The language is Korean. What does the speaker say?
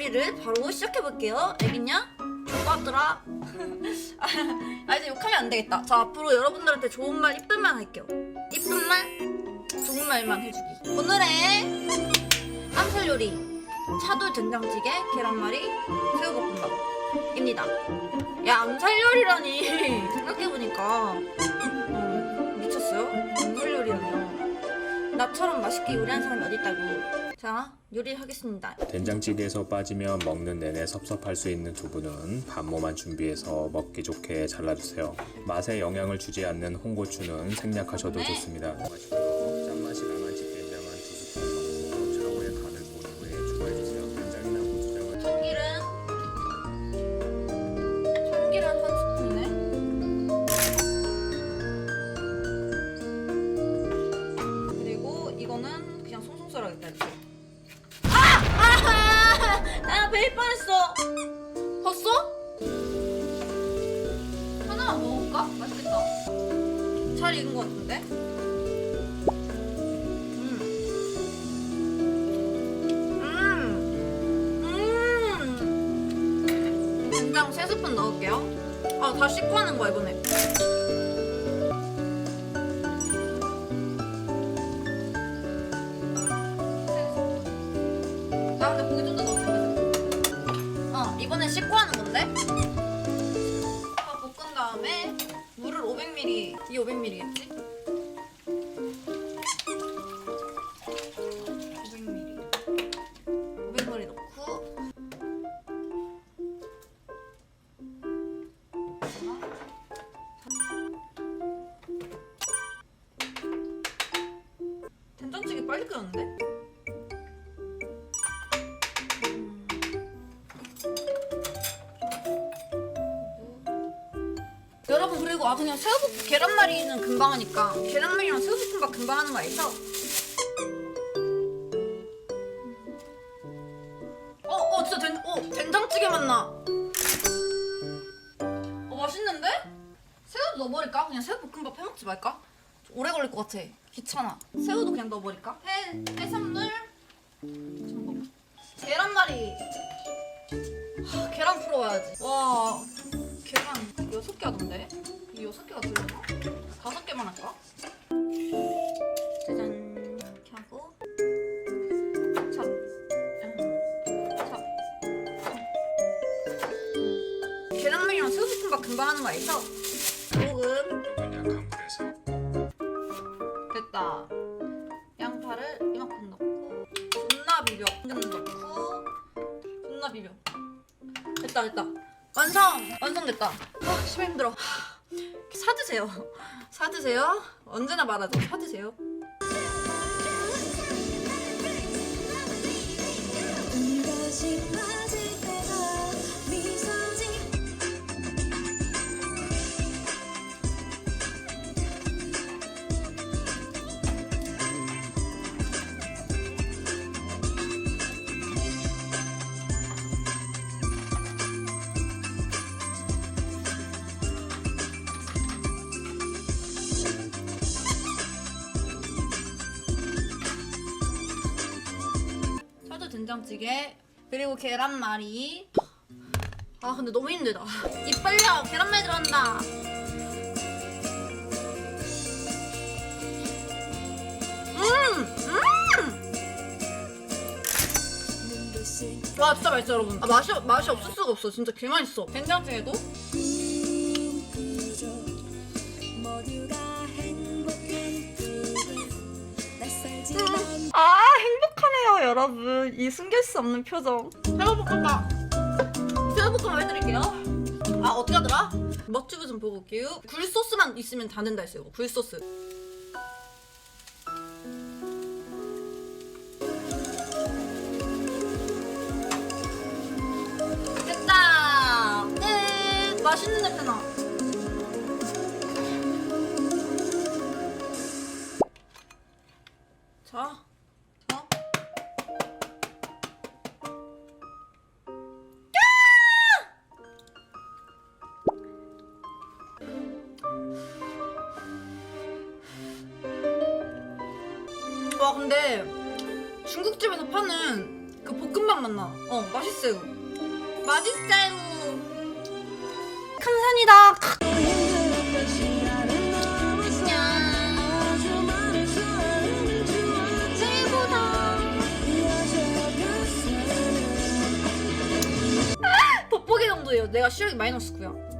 요리를 바로 시작해볼게요. 알겠냐? 좋았더라. 아 이제 욕하면 안 되겠다. 자 앞으로 여러분들한테 좋은 말 이쁜 말 할게요. 이쁜 말, 좋은 말만 해주기. 오늘의 암살 요리 차돌 된장찌개, 계란말이, 새우볶음밥입니다. 야 암살 요리라니 생각해보니까 어, 미쳤어요? 암살 요리라뇨. 나처럼 맛있게 요리하는 사람이 어디 있다고. 자 요리하겠습니다. 된장찌개에서 빠지면 먹는 내내 섭섭할 수 있는 두부는 반모만 준비해서 먹기 좋게 잘라주세요. 맛에 영향을 주지 않는 홍고추는 생략하셔도 네. 좋습니다. 잘 익은 것 같은데? 음. 음. 음. 된장 3스푼 넣을게요. 아, 다 씻고 하는 거야, 이번에. 나 근데 고기 좀더 넣었으면 좋겠어. 어, 이번엔 씻고 하는 500ml겠지? 500ml. 500ml 넣고 된장찌개 빨리 끓였는데? 여러분 그리고 아 그냥 새우볶음 계란말이는 금방 하니까 계란말이랑 새우볶음밥 금방 하는 거 알죠? 어, 어, 진짜 된, 어, 된장찌개 맛나. 어, 맛있는데? 새우도 넣어버릴까? 그냥 새우볶음밥 해먹지 말까? 좀 오래 걸릴 것 같아. 귀찮아. 새우도 그냥 넣어버릴까? 해, 해산물. 잠깐만. 계란말이. 하, 계란 풀어와야지. 와, 계란 여섯 개 하던데? 금방 하는 거 알죠? 소금 약간 물에서 됐다. 양파를 이만큼 넣고 존나 비벼. 당근 넣고 존나 비벼. 됐다 됐다. 완성! 완성됐다. 아, 심 힘들어. 하, 사드세요. 사드세요. 언제나 말하죠. 사드세요. 된장찌개 그리고 계란말이. 아 근데 너무 힘들다. 입 벌려. 계란말이 들어간다. 음! 눈부신 와 진짜 맛있어 여러분. 아 맛이 맛이 없을 수가 없어. 진짜 개 맛있어. 된장찌개도 여러분. 이 숨길 수 없는 표정. 새우볶음밥. 새우볶음밥 해드릴게요. 아 어떻게 하더라? 멋지고 좀 보고 올게요. 굴소스만 있으면 다 된다 했어요. 이거. 굴소스. 됐다. 끝. 맛있는 냄새 나. 와 근데 중국집에서 파는 그그 볶음밥 맛나. 어 맛있어요. 맛있어요. 감사합니다. 돋보기 정도예요. 내가 시력이 마이너스 9야.